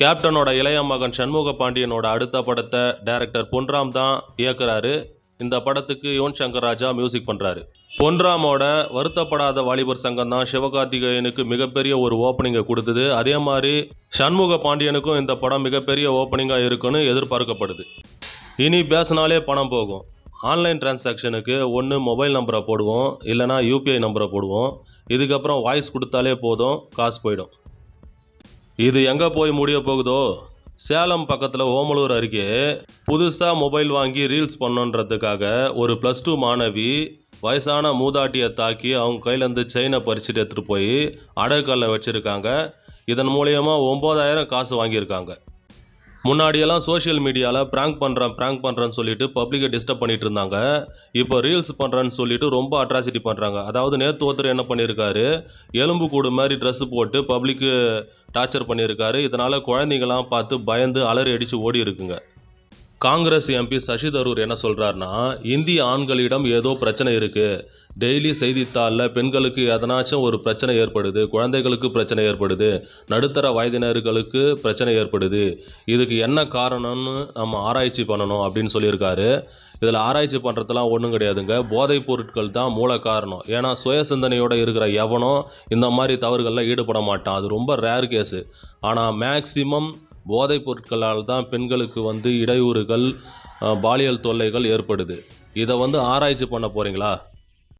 கேப்டனோட இளைய மகன் சண்முக பாண்டியனோட அடுத்த படத்தை டைரக்டர் பொன்ராம் தான் இயக்குறாரு. இந்த படத்துக்கு யுவன் சங்கர் ராஜா மியூசிக் பண்ணுறாரு பொன்ராமோட வருத்தப்படாத வாலிபர் சங்கம் தான் சிவகார்த்திகேயனுக்கு மிகப்பெரிய ஒரு ஓப்பனிங்கை கொடுத்தது. அதே மாதிரி சண்முக பாண்டியனுக்கும் இந்த படம் மிகப்பெரிய ஓப்பனிங்காக இருக்குன்னு எதிர்பார்க்கப்படுது. இனி பேசினாலே பணம் போகும். ஆன்லைன் டிரான்சாக்ஷனுக்கு ஒன்று மொபைல் நம்பரை போடுவோம். இல்லைனா யூபிஐ நம்பரை போடுவோம். இதுக்கப்புறம் வாய்ஸ் கொடுத்தாலே போதும். காசு போயிடும். இது எங்கே போய் முடிய போகுதோ? சேலம் பக்கத்தில் ஓமலூர் அருகே புதுசாக மொபைல் வாங்கி ரீல்ஸ் பண்ணணுன்றதுக்காக ஒரு ப்ளஸ் டூ மாணவி வயசான மூதாட்டியை தாக்கி அவங்க கையிலேருந்து செயினை பறிச்சுட்டு எடுத்துகிட்டு போய் அடகுக்கல்ல வச்சுருக்காங்க. இதன் மூலயமா ஒம்பதாயிரம் காசு வாங்கியிருக்காங்க. முன்னாடியெல்லாம் சோஷியல் மீடியாவில் ப்ராங்க் பண்ணுறேன் ப்ராங்க் பண்ணுறேன்னு சொல்லிட்டு பப்ளிக்கை டிஸ்டர்ப் பண்ணிட்டு இருந்தாங்க இப்போ ரீல்ஸ் பண்ணுறேன்னு சொல்லிட்டு ரொம்ப அட்ராசிட்டி பண்ணுறாங்க அதாவது நேற்று ஒருத்தர் என்ன பண்ணியிருக்காரு எலும்பு கூடு மாதிரி ட்ரெஸ் போட்டு பப்ளிக்கு டார்ச்சர் பண்ணியிருக்காரு இதனால் குழந்தைங்களாம் பார்த்து பயந்து அலறி அடித்து ஓடி இருக்குங்க காங்கிரஸ் எம்பி சசி தரூர் என்ன சொல்கிறாருன்னா இந்திய ஆண்களிடம் ஏதோ பிரச்சனை இருக்குது டெய்லி செய்தித்தாளில் பெண்களுக்கு எதனாச்சும் ஒரு பிரச்சனை ஏற்படுது குழந்தைகளுக்கு பிரச்சனை ஏற்படுது நடுத்தர வயதினர்களுக்கு பிரச்சனை ஏற்படுது. இதுக்கு என்ன காரணம்னு நம்ம ஆராய்ச்சி பண்ணணும் அப்படின்னு சொல்லியிருக்காரு. இதில் ஆராய்ச்சி பண்ணுறதுலாம் ஒன்றும் கிடையாதுங்க. போதைப் பொருட்கள் தான் மூல காரணம். ஏன்னா சுய சிந்தனையோடு இருக்கிற எவனும் இந்த மாதிரி தவறுகளில் ஈடுபட மாட்டான். அது ரொம்ப ரேர் கேஸு ஆனால் மேக்சிமம் போதைப் பொருட்களால் தான் பெண்களுக்கு வந்து இடையூறுகள் பாலியல் தொல்லைகள் ஏற்படுது. இதை வந்து ஆராய்ச்சி பண்ண போகிறீங்களா